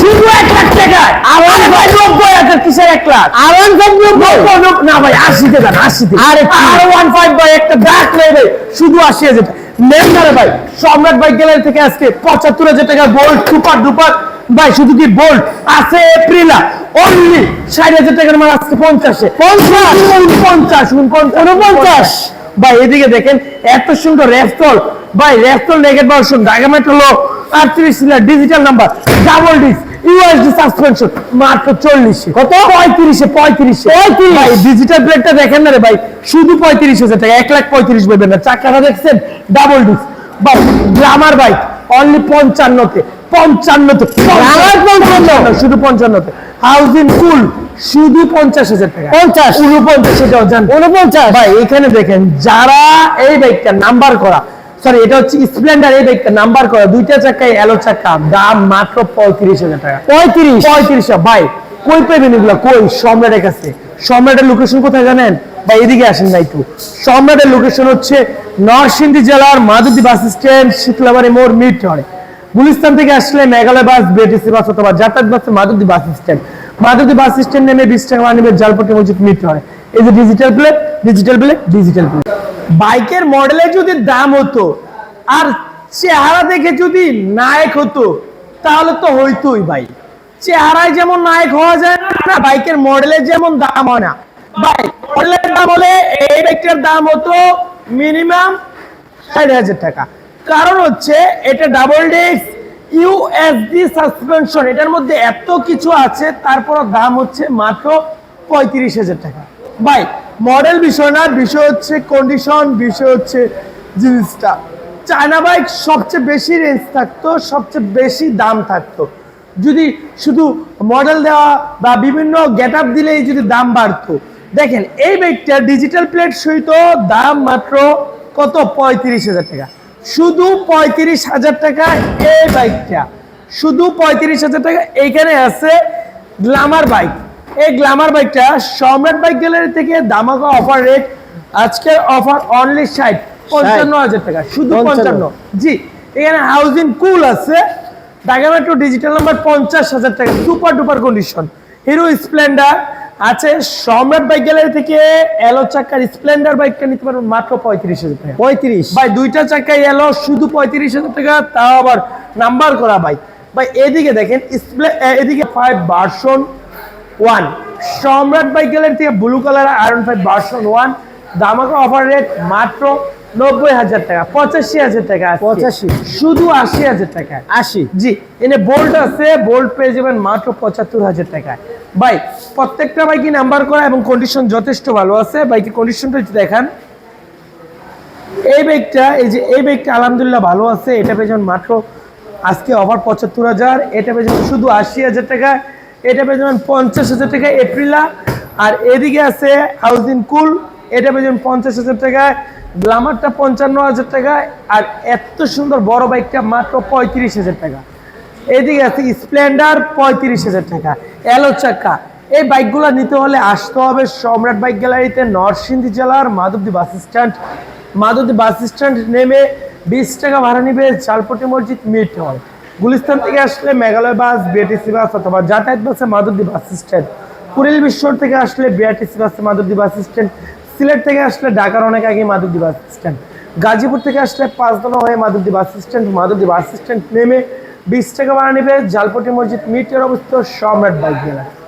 শুধু এক লাখ টাকায় ভাই নব্বই। হাজার কিসের এক লাখ? নব্বই, না ভাই আশিতে দেন আশিতে। আরে আর ওয়ান ফাইভ ভাই একটা ব্যাক ভাই শুধু আশি হাজার। ভাই সম্রাট বাইক গ্যালারি থেকে আজকে পঁচাত্তর হাজার টাকা বোল্ট সুপার ডুপার ভাই শুধু কি বোল্ট আছে এপ্রিলা অনলি ষাট হাজার টাকার মাল আজকে পঞ্চাশে। পঞ্চাশ। উনপঞ্চাশ উনপঞ্চাশ ভাই এদিকে দেখেন এত সুন্দর রেফটল ভাই রেফটল নেগেট ভার্সন ডাগামেট হলো আটত্রিশ digital number double disc USD suspension মাত্র চল্লিশে। কত? পঁয়ত্রিশে পঁয়ত্রিশে। পঁয়ত্রিশ? ভাই ডিজিটাল প্লেটটা দেখেন না রে ভাই শুধু পঁয়ত্রিশ হাজার টাকা এক লাখ পঁয়ত্রিশ না। চাকাটা দেখছেন? ডাবল ডিস বা গ্রামার বাইক অনলি পঞ্চান্নতে পঞ্চান্নতে পঞ্চান্ন? শুধু পঞ্চান্নতে। হাউজিং কুল শুধু পঞ্চাশ হাজার টাকা। পঞ্চাশ? উনপঞ্চাশ জান উনপঞ্চাশ। ভাই এখানে দেখেন যারা এই বাইকটা নাম্বার করা সরি এটা হচ্ছে স্প্লেন্ডার এই বাইকটা নাম্বার করা দুইটা চাকায় এলো চাকা দাম মাত্র পঁয়ত্রিশ হাজার টাকা। পঁয়ত্রিশ? পঁয়ত্রিশ ভাই কই পেবেন এগুলো? কই? সম্রাটের কাছে। সম্রাটের লোকেশন কোথায় জানেন? ভাই এদিকে আসেন না একটু। সম্রাটের লোকেশন হচ্ছে নরসিংদী জেলার মাধুদী বাস স্ট্যান্ড শীতলাবাড়ি মোড় মিড টরে গুলিস্তান থেকে আসলে মেঘালয় বাস বিএটিসি বাস অথবা যাতায়াত বাসে মাধুদী বাস স্ট্যান্ড। মাধুদী বাস স্ট্যান্ড নেমে বিশ টাকা নেবে জালপট্টি মসজিদ মিড টরে এই যে digital plate digital plate digital plate বাইকের মডেলের যদি দাম হতো আর চেহারা দেখে যদি নায়ক হতো, তাহলে তো হইতোই ভাই। চেহারায় যেমন নায়ক হওয়া যায় না বাইকের মডেলের যেমন দাম হয় না। ভাই, মডেলের দাম হলে এই বাইকটার দাম হতো মিনিমাম ষাট হাজার টাকা। কারণ হচ্ছে এটা ডাবল ডিস্ক ইউএসডি সাসপেনশন এটার মধ্যে এত কিছু আছে তারপর দাম হচ্ছে মাত্র পঁয়ত্রিশ হাজার টাকা। ভাই মডেল বিষয় না, বিষয় হচ্ছে কন্ডিশন বিষয় হচ্ছে জিনিসটা। চায়না বাইক সবচেয়ে বেশি রেঞ্জ থাকতো, সবচেয়ে বেশি দাম থাকতো। যদি শুধু মডেল দেওয়া বা বিভিন্ন গেট আপ দিলেই যদি দাম বাড়তো। দেখেন, এই বাইকটা ডিজিটাল প্লেট সহিত দাম মাত্র কত? পঁয়ত্রিশ হাজার টাকা। শুধু পঁয়ত্রিশ হাজার টাকা এই বাইকটা। শুধু পঁয়ত্রিশ হাজার টাকা। এইখানে আছে গ্লামার বাইক এই গ্লামার বাইকটা সম্রাট বাইক গ্যালারি থেকে দামাকা অফার রেট আজকের অফার অনলি ষাট পঞ্চান্ন হাজার টাকা শুধু পঞ্চান্ন। জি এখানে হাউজিং কুল আছে। ঢাকা মেট্রো ডিজিটাল নাম্বার পঞ্চাশ হাজার টাকা super duper condition Hero Splendor আছে সম্রাট বাইক গ্যালারি থেকে এলো চাকার স্প্লেন্ডার বাইকটা নিতে পারবেন মাত্র পঁয়ত্রিশ হাজার টাকা। পঁয়ত্রিশ। ভাই দুইটা চাকায় এলো শুধু পঁয়ত্রিশ হাজার টাকা তাও আবার নাম্বার করা বাইক ভাই এদিকে দেখেন স্প্লে- এদিকে five version one Samrat bike gallery থেকে blue colour iron five version one দামাকা offer rate মাত্র নব্বই হাজার টাকা পঁচাশি হাজার টাকা। 85 শুধু আশি হাজার টাকায় আশি। জি এনে বোল্ট আছে বোল্ট পেয়ে যাবেন মাত্র পঁচাত্তর হাজার টাকায় ভাই প্রত্যেকটা বাইকই নাম্বার করা এবং কন্ডিশন যথেষ্ট ভালো আছে। বাইকের কন্ডিশনটা দেখান। এই বাইকটা এই যে এই বাইকটা আলহামদুলিল্লাহ ভালো আছে। এটা পেয়ে যাবেন মাত্র আজকে অফার পঁচাত্তর হাজার। এটা পেয়ে শুধু আশি হাজার টাকা। এটা পেয়ে যাবেন পঞ্চাশ হাজার টাকা এপ্রিলা। আর এদিকে আছে হাউজিং কুল, এটা পেয়ে যাবেন পঞ্চাশ হাজার টাকায় গ্লামারটা পঞ্চান্ন হাজার টাকা, আর এত সুন্দর বড় বাইকটা মাত্র পঁয়ত্রিশ হাজার টাকা। এদিকে আছে স্প্লেন্ডার, পঁয়ত্রিশ হাজার টাকা। এলো চাকা, এই বাইকগুলো নিতে হলে আসতে হবে সম্রাট বাইক গ্যালারিতে, নরসিংদী জেলার Madhabdi bus stand. Madhabdi bus stand নেমে বিশ টাকা ভাড়া নিবে চালপটি মসজিদ মিট হল। গুলিস্তান থেকে আসলে মেঘালয় বাস বিআরটিসি বাস অথবা যাতায়াত বাসে মাধুরদী বাস স্ট্যান্ড কুড়িল বিশ্বর থেকে আসলে বিআরটিসি বাসে মাধুরদী বাস স্ট্যান্ড সিলেট থেকে আসলে ঢাকার অনেক আগে মাধুরদী বাস স্ট্যান্ড গাজীপুর থেকে আসলে পাঁচদনা হয়ে মাধুরদী বাস স্ট্যান্ড মাধুরদী বাস স্ট্যান্ড নেমে বিশ টাকা ভাড়া নেবে জালপটি মসজিদ মিটের অবস্থিত সম্রাট বাইক গেলা